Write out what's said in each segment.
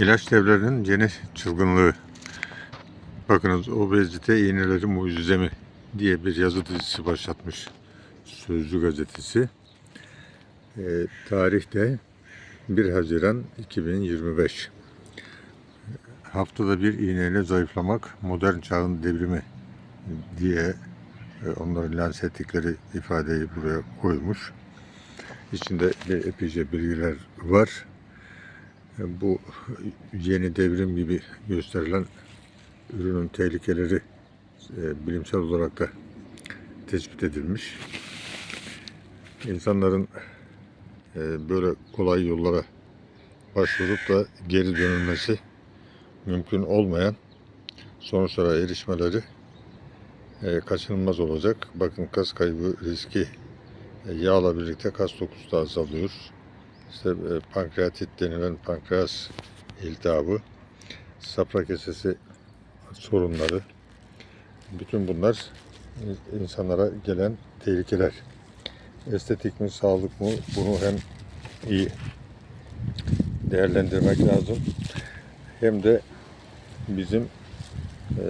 İlaç devlerinin yeni çılgınlığı. Bakınız obezite iğneleri mucize mi diye bir yazı dizisi başlatmış Sözcü gazetesi. Ee, tarih de 1 Haziran 2025. Haftada bir iğneyle zayıflamak modern çağın devrimi diye e, onların lanse ettikleri ifadeyi buraya koymuş. İçinde bir epeyce bilgiler var. Bu yeni devrim gibi gösterilen ürünün tehlikeleri e, bilimsel olarak da tespit edilmiş. İnsanların e, böyle kolay yollara başvurup da geri dönülmesi mümkün olmayan sonuçlara erişmeleri e, kaçınılmaz olacak. Bakın kas kaybı riski yağla birlikte kas dokusu da azalıyor. İşte e, pankreatit denilen pankreas iltihabı, safra kesesi sorunları, bütün bunlar in- insanlara gelen tehlikeler. Estetik mi, sağlık mı bunu hem iyi değerlendirmek lazım hem de bizim e,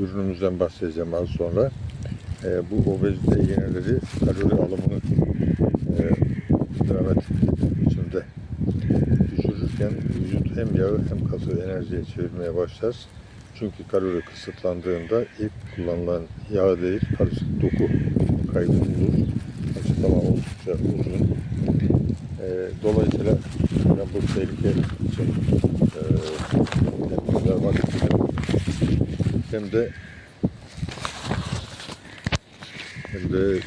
ürünümüzden bahsedeceğim az sonra. E, bu obezite iğneleri kalori alımını hem yağı hem kası enerjiye çevirmeye başlar. Çünkü kalori kısıtlandığında ilk kullanılan yağ değil karışık doku kaybı olur. Açıklama oldukça uzun. E, dolayısıyla ben bu tehlike için e, tedbirler vakit hem de hem de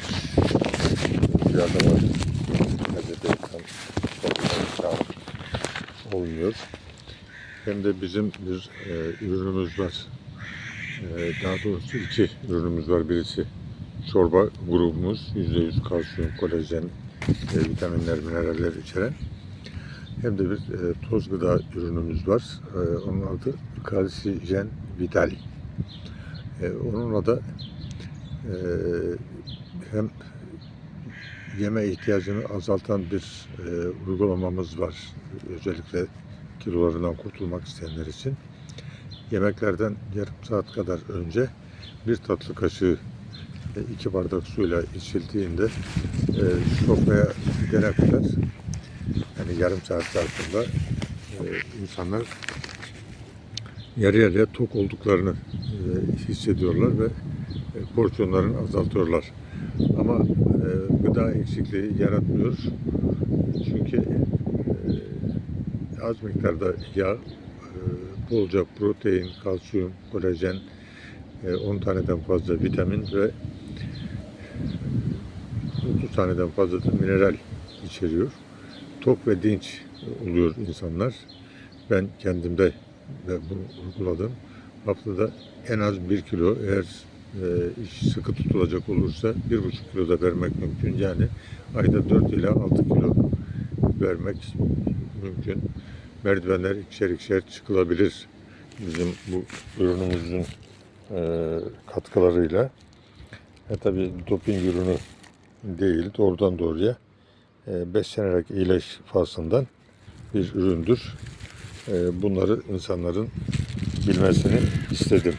tam olmuyor. Hem de bizim bir e, ürünümüz var. E, daha doğrusu iki ürünümüz var. Birisi çorba grubumuz. %100 kalsiyum, kolajen, e, vitaminler, mineraller içeren. Hem de bir e, toz gıda ürünümüz var. E, onun adı Kalsijen Vital. E, onunla da e, hem yeme ihtiyacını azaltan bir e, uygulamamız var. Özellikle kilolarından kurtulmak isteyenler için. Yemeklerden yarım saat kadar önce bir tatlı kaşığı iki bardak suyla içildiğinde e, sofraya gidene kadar yani yarım saat zarfında e, insanlar yarı yarıya tok olduklarını e, hissediyorlar ve e, porsiyonlarını azaltıyorlar. Ama e, gıda eksikliği yaratmıyor. Çünkü az miktarda yağ, e, bolca protein, kalsiyum, kolajen, e, 10 taneden fazla vitamin ve 30 taneden fazla da mineral içeriyor. Tok ve dinç oluyor insanlar. Ben kendimde de bunu uyguladım. Haftada en az 1 kilo eğer e, iş sıkı tutulacak olursa 1,5 kilo da vermek mümkün. Yani ayda 4 ile 6 kilo vermek mümkün. Merdivenler ikişer ikişer çıkılabilir. Bizim bu ürünümüzün e, katkılarıyla. E tabi doping ürünü değil, doğrudan doğruya e, beslenerek iyileş faslından bir üründür. E, bunları insanların bilmesini istedim.